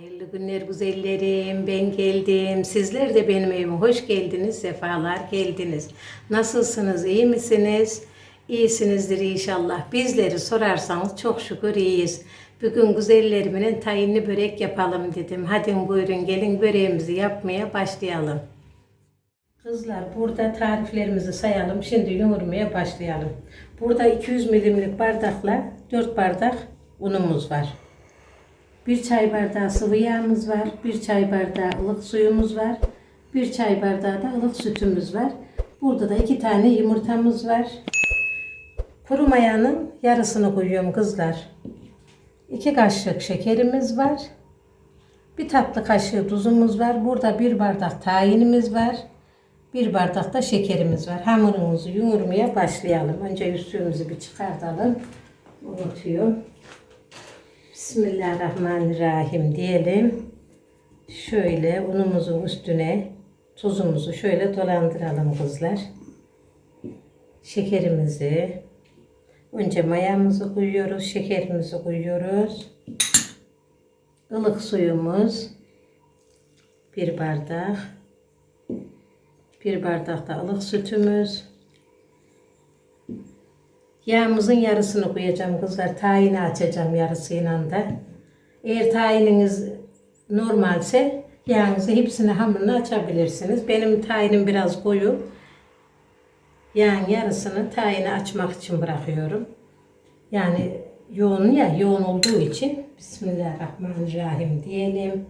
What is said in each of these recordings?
Hayırlı günler güzellerim. Ben geldim. Sizler de benim evime hoş geldiniz. Sefalar geldiniz. Nasılsınız? iyi misiniz? İyisinizdir inşallah. Bizleri sorarsanız çok şükür iyiyiz. Bugün güzellerimin tayinli börek yapalım dedim. Hadi buyurun gelin böreğimizi yapmaya başlayalım. Kızlar burada tariflerimizi sayalım. Şimdi yoğurmaya başlayalım. Burada 200 milimlik bardakla 4 bardak unumuz var. Bir çay bardağı sıvı yağımız var. Bir çay bardağı ılık suyumuz var. Bir çay bardağı da ılık sütümüz var. Burada da iki tane yumurtamız var. Kuru mayanın yarısını koyuyorum kızlar. İki kaşık şekerimiz var. Bir tatlı kaşığı tuzumuz var. Burada bir bardak tayinimiz var. Bir bardak da şekerimiz var. Hamurumuzu yoğurmaya başlayalım. Önce üstümüzü bir çıkartalım. Unutuyorum. Bismillahirrahmanirrahim diyelim. Şöyle unumuzun üstüne tuzumuzu şöyle dolandıralım kızlar. Şekerimizi önce mayamızı koyuyoruz, şekerimizi koyuyoruz. Ilık suyumuz bir bardak. Bir bardak da ılık sütümüz. Yağımızın yarısını koyacağım kızlar. Tayini açacağım yarısıyla da. Eğer tayininiz normalse yağınızı hepsini hamurunu açabilirsiniz. Benim tayinim biraz koyu. Yağın yarısını tayini açmak için bırakıyorum. Yani yoğun ya yoğun olduğu için Bismillahirrahmanirrahim diyelim.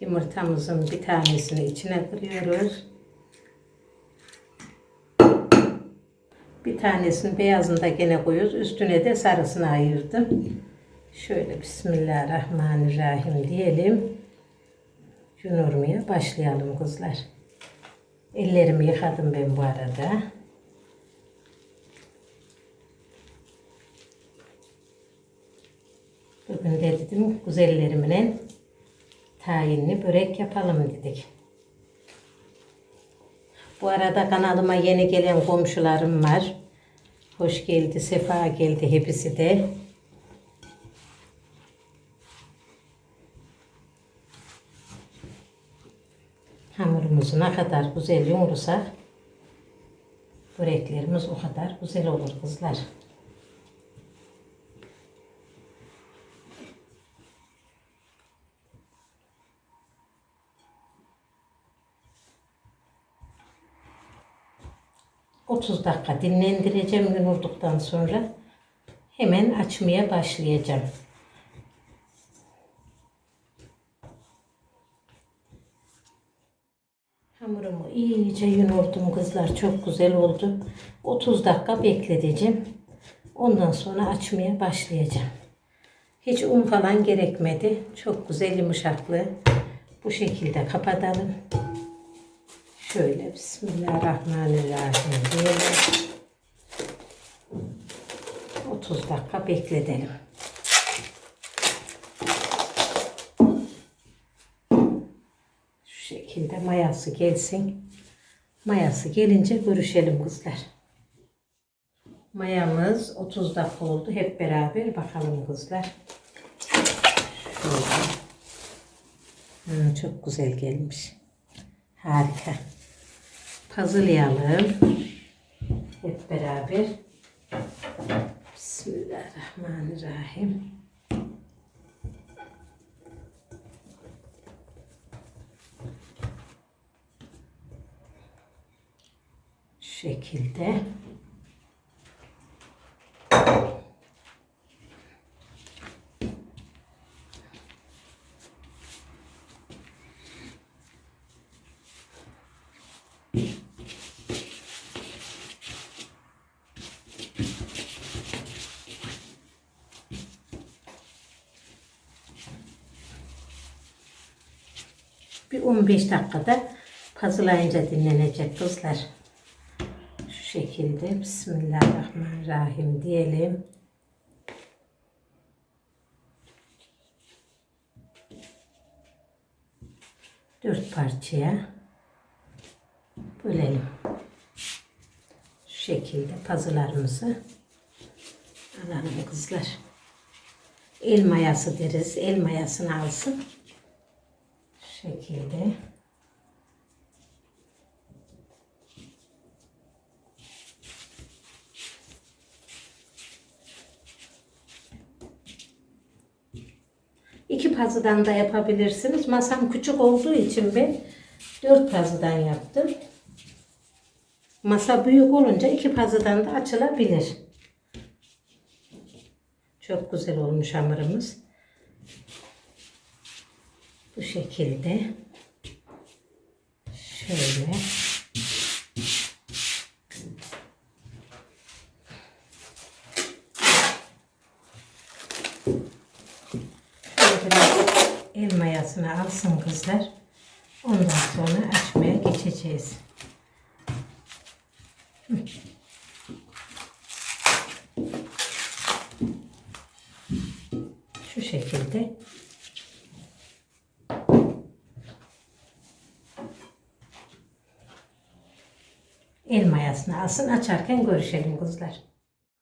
Yumurtamızın bir tanesini içine kırıyoruz. Bir tanesini beyazını da gene koyuyoruz. Üstüne de sarısını ayırdım. Şöyle Bismillahirrahmanirrahim diyelim. Yoğurmaya başlayalım kızlar. Ellerimi yıkadım ben bu arada. Bugün de dedim güzellerimle tayinli börek yapalım dedik. Bu arada kanalıma yeni gelen komşularım var. Hoş geldi, sefa geldi hepsi de. Hamurumuzu ne kadar güzel yoğurursak böreklerimiz o kadar güzel olur kızlar. ...30 dakika dinlendireceğim yoğurduktan sonra... ...hemen açmaya başlayacağım. Hamurumu iyice yoğurdum kızlar. Çok güzel oldu. 30 dakika bekleteceğim. Ondan sonra açmaya başlayacağım. Hiç un falan gerekmedi. Çok güzel yumuşaklığı. Bu şekilde kapatalım. Şöyle Bismillahirrahmanirrahim diyelim. 30 dakika bekletelim. Şu şekilde mayası gelsin. Mayası gelince görüşelim kızlar. Mayamız 30 dakika oldu. Hep beraber bakalım kızlar. Şöyle. Hmm, çok güzel gelmiş. Harika. Hazırlayalım. Hep beraber. Bismillahirrahmanirrahim. Şu şekilde. Bir 15 dakikada pazılayınca dinlenecek kızlar. Şu şekilde Bismillahirrahmanirrahim diyelim. Dört parçaya bölelim. Şu şekilde pazılarımızı alalım kızlar. El mayası deriz. El mayasını alsın. Şekilde. İki pazıdan da yapabilirsiniz. Masam küçük olduğu için ben dört pazıdan yaptım. Masa büyük olunca iki pazıdan da açılabilir. Çok güzel olmuş hamurumuz. Bu şekilde. Şöyle. Biraz el mayasını alsın kızlar. Ondan sonra açmaya geçeceğiz. Şu şekilde. El mayasını alsın. Açarken görüşelim kızlar.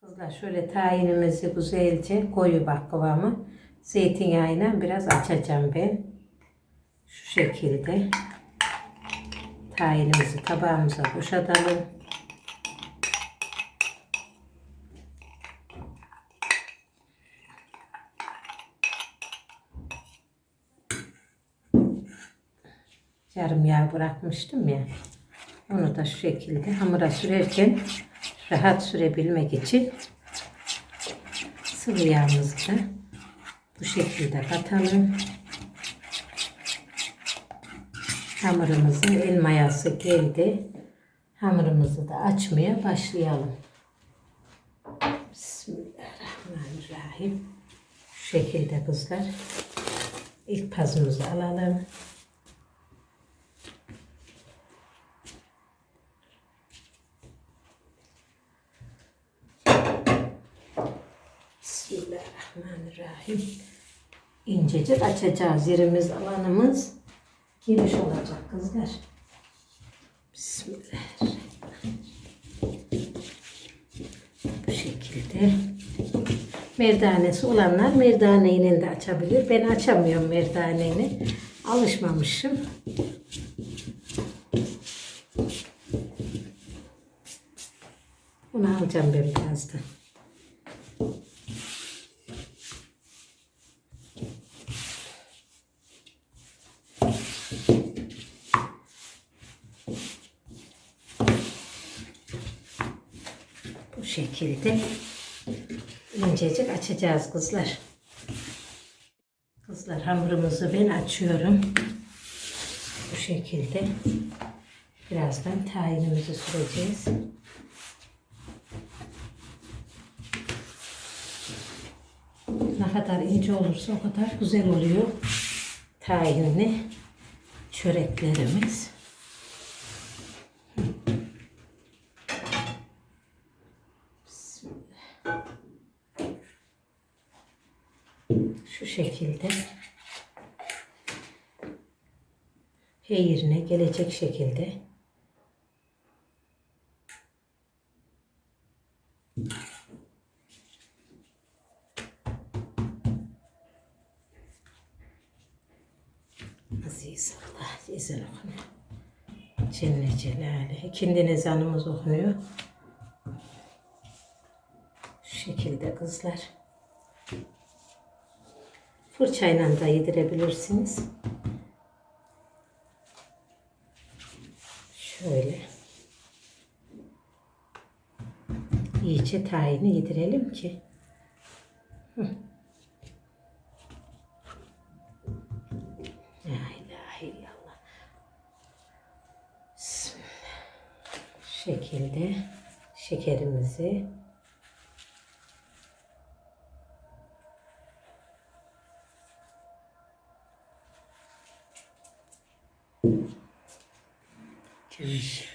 Kızlar şöyle tayinimizi güzelce koyu bak kıvamı. Zeytinyağıyla biraz açacağım ben. Şu şekilde. Tayinimizi tabağımıza boşaltalım. yarım yağ bırakmıştım ya. Onu da şu şekilde hamura sürerken rahat sürebilmek için sıvı yağımızı da bu şekilde katalım. Hamurumuzun el mayası geldi. Hamurumuzu da açmaya başlayalım. Bismillahirrahmanirrahim. Şu şekilde kızlar. İlk pazımızı alalım. Bismillahirrahmanirrahim. İncecik açacağız. Yerimiz, alanımız geniş olacak kızlar. Bismillahirrahmanirrahim. Bu şekilde. Merdanesi olanlar merdaneyle de açabilir. Ben açamıyorum merdaneyi. Alışmamışım. Bunu alacağım ben birazdan. Bu şekilde incecik açacağız kızlar. Kızlar hamurumuzu ben açıyorum. Bu şekilde. Birazdan tayinimizi süreceğiz. Ne kadar ince olursa o kadar güzel oluyor. Tayinli çöreklerimiz. Şu şekilde H yerine gelecek şekilde Aziz Allah ezan okunuyor. Celle Celaluhu. İkindi ezanımız okunuyor. Şu şekilde kızlar. Fırçayla da yedirebilirsiniz. Şöyle. İyice tayini yedirelim ki. Hı. Şekilde şekerimizi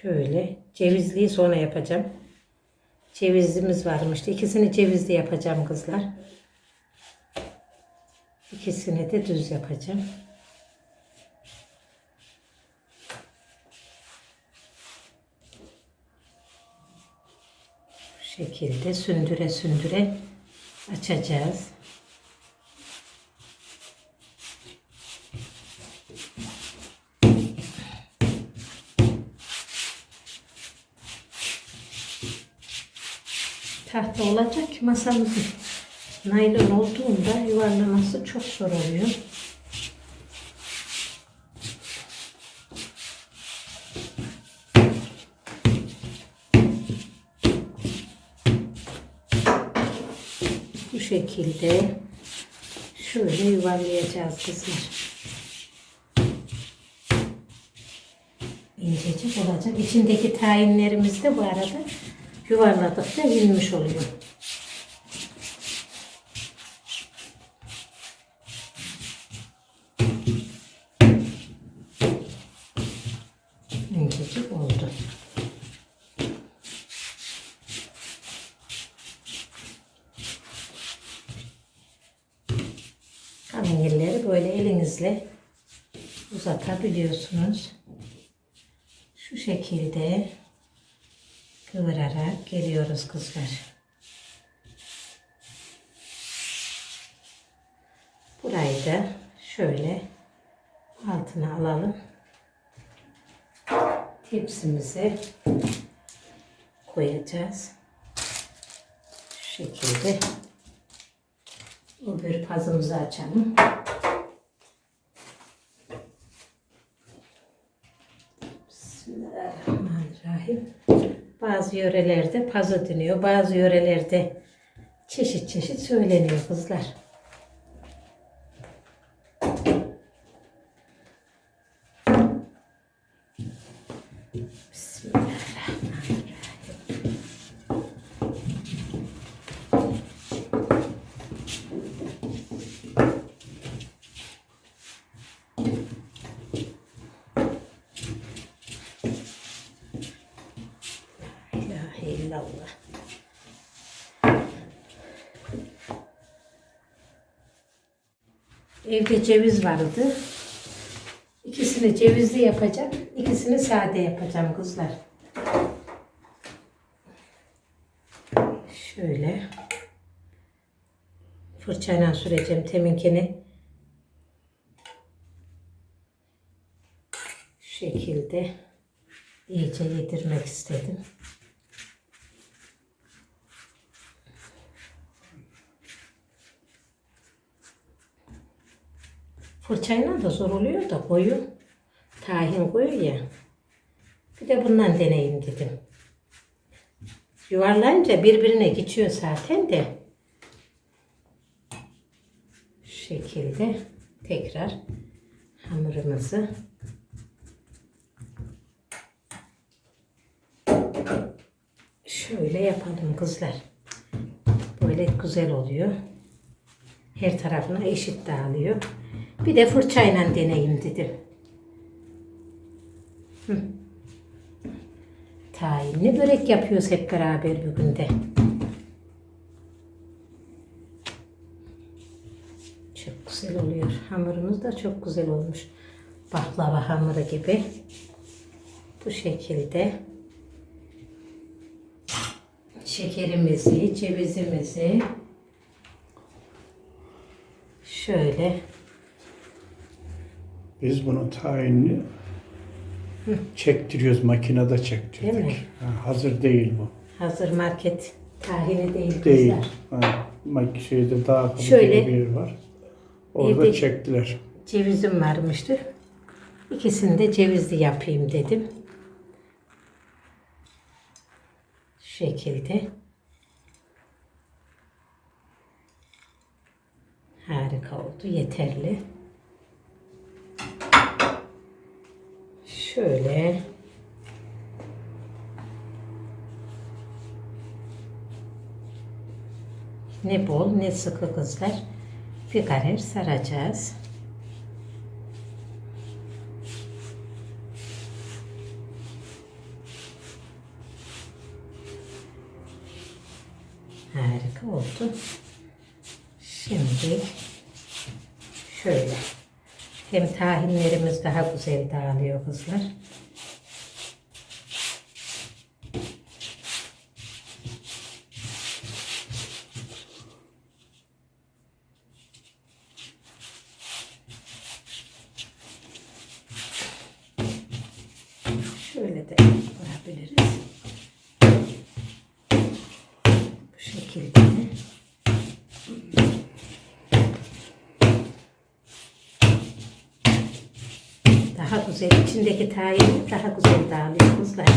Şöyle cevizliyi sonra yapacağım. Cevizimiz varmıştı. İkisini cevizli yapacağım kızlar. İkisini de düz yapacağım. Bu şekilde sündüre sündüre açacağız. Tahta olacak ki masamızın naylon olduğunda yuvarlaması çok zor oluyor. Bu şekilde şöyle yuvarlayacağız kızlar. İncecik olacak. İçindeki tayinlerimiz de bu arada yuvarladıkça inmiş oluyor. İncecik oldu. Kalın yerleri böyle elinizle uzatabiliyorsunuz. Şu şekilde kıvırarak geliyoruz kızlar. Burayı da şöyle altına alalım. Tepsimize koyacağız. Şu şekilde öbür pazımızı açalım. Bismillahirrahmanirrahim. Bazı yörelerde pazı deniyor, bazı yörelerde çeşit çeşit söyleniyor kızlar. İllallah. Evde ceviz vardı. İkisini cevizli yapacağım. ikisini sade yapacağım kızlar. Şöyle. Fırçayla süreceğim teminkini. Şu şekilde iyice yedirmek istedim. Fırçayla da zor oluyor da koyu. Tahin koyu ya. Bir de bundan deneyim dedim. Yuvarlayınca birbirine geçiyor zaten de. Şu şekilde tekrar hamurumuzu şöyle yapalım kızlar. Böyle güzel oluyor. Her tarafına eşit dağılıyor. Bir de fırçayla deneyim dedim. Hı. Tayinli börek yapıyoruz hep beraber bugün de. Çok güzel oluyor. Hamurumuz da çok güzel olmuş. Baklava hamuru gibi. Bu şekilde şekerimizi, cevizimizi şöyle Biz bunu tayinli çektiriyoruz, makinede çektirdik. Değil mi? Ha, hazır değil bu. hazır market tahini değil, Değil. kızlar. Ha, mak şeyde daha kapı Şöyle. bir yer var. Orada çektiler. Cevizim varmıştı. İkisini de cevizli yapayım dedim. Şu şekilde. Harika oldu. Yeterli. Şöyle. Ne bol ne sıkı kızlar. Bir karar saracağız. Harika oldu. Şimdi şöyle. Hem tahinlerimiz daha güzel dağılıyor kızlar. Şöyle de vurabiliriz. Bu şekilde. Daha güzel, içindeki tayin daha güzel dağılıyor kızlar.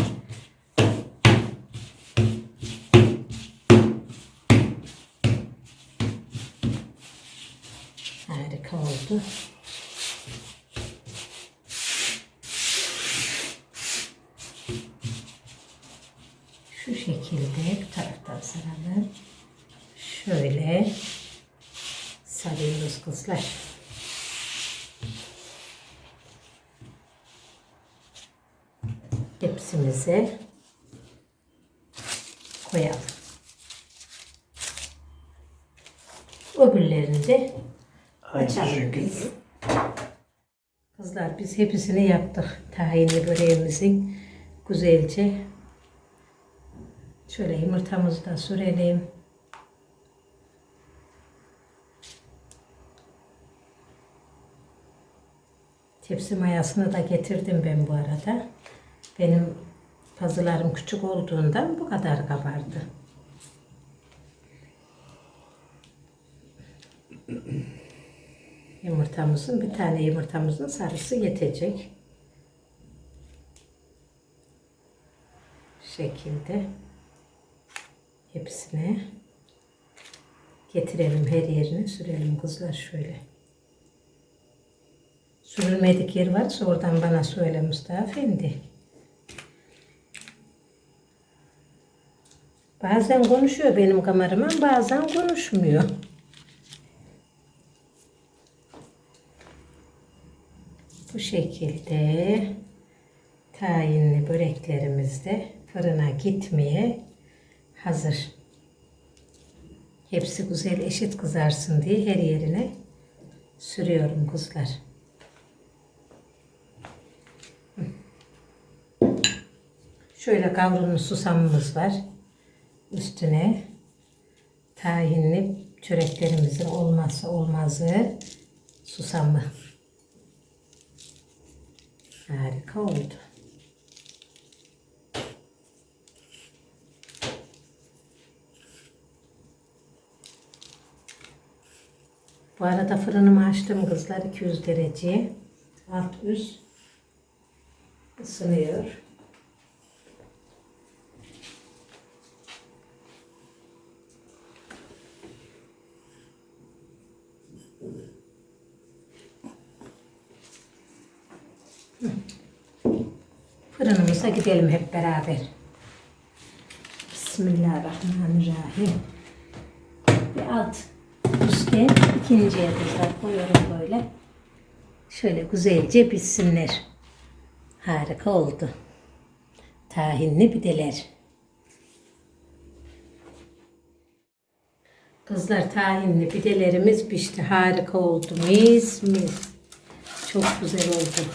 Harika oldu. Şu şekilde bu taraftan saralım. Şöyle sarıyoruz kızlar. Hepsimize koyalım. Öbürlerini de açalım biz. Kızlar biz hepsini yaptık. Tahinli böreğimizin güzelce. Şöyle yumurtamızı da sürelim. Tepsi mayasını da getirdim ben bu arada. Benim pazılarım küçük olduğundan bu kadar kabardı. Yumurtamızın bir tane yumurtamızın sarısı yetecek. Şekilde hepsine getirelim her yerine sürelim kızlar şöyle. Sürülmedik yer varsa oradan bana söyle Mustafa Efendi. Bazen konuşuyor benim kameraman bazen konuşmuyor. Bu şekilde tayinli böreklerimiz de fırına gitmeye hazır. Hepsi güzel eşit kızarsın diye her yerine sürüyorum kızlar. Şöyle kavrulmuş susamımız var. Üstüne tahinli çöreklerimizin olmazsa olmazı susamı. Harika oldu. Bu arada fırınımı açtım kızlar 200 dereceye. Alt üst ısınıyor. Fırınımıza gidelim hep beraber. Bismillahirrahmanirrahim. Bir alt üstte ikinciye kızlar koyuyorum böyle. Şöyle güzelce pişsinler. Harika oldu. Tahinli pideler. Kızlar tahinli pidelerimiz pişti. Harika oldu. Mis mis. Çok güzel oldu.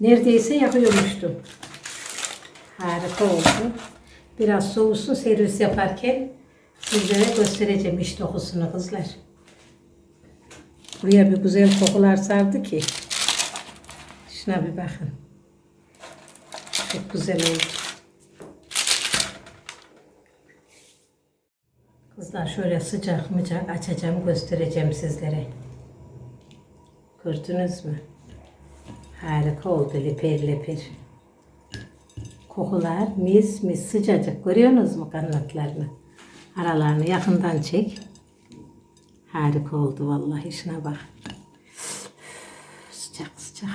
Neredeyse yakıyormuştum. Harika oldu. Biraz soğusun servis yaparken sizlere göstereceğim iş dokusunu kızlar. Buraya bir güzel kokular sardı ki. Şuna bir bakın. Çok güzel oldu. Kızlar şöyle sıcak mıcak açacağım göstereceğim sizlere. Gördünüz mü? Harika oldu leper leper. Kokular mis mis sıcacık. Görüyorsunuz mu kanatlarını? Aralarını yakından çek. Harika oldu vallahi şuna bak. Sıcak sıcak.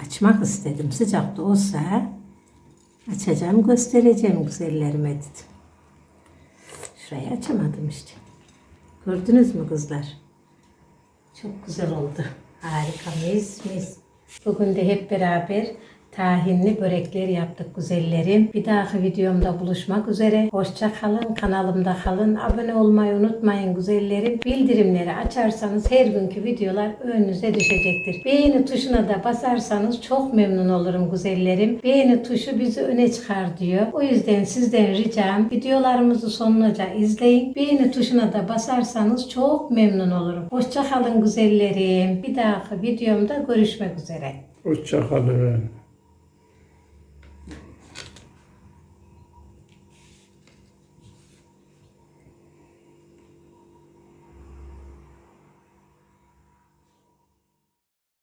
Açmak istedim. Sıcak da olsa açacağım göstereceğim güzellerime dedim. Şurayı açamadım işte. Gördünüz mü kızlar? Çok güzel oldu. Harika mis mis. Bugün de hep beraber tahinli börekler yaptık güzellerim. Bir dahaki videomda buluşmak üzere. Hoşça kalın, kanalımda kalın. Abone olmayı unutmayın güzellerim. Bildirimleri açarsanız her günkü videolar önünüze düşecektir. Beğeni tuşuna da basarsanız çok memnun olurum güzellerim. Beğeni tuşu bizi öne çıkar diyor. O yüzden sizden ricam videolarımızı sonuna izleyin. Beğeni tuşuna da basarsanız çok memnun olurum. Hoşça kalın güzellerim. Bir dahaki videomda görüşmek üzere. Hoşça kalın.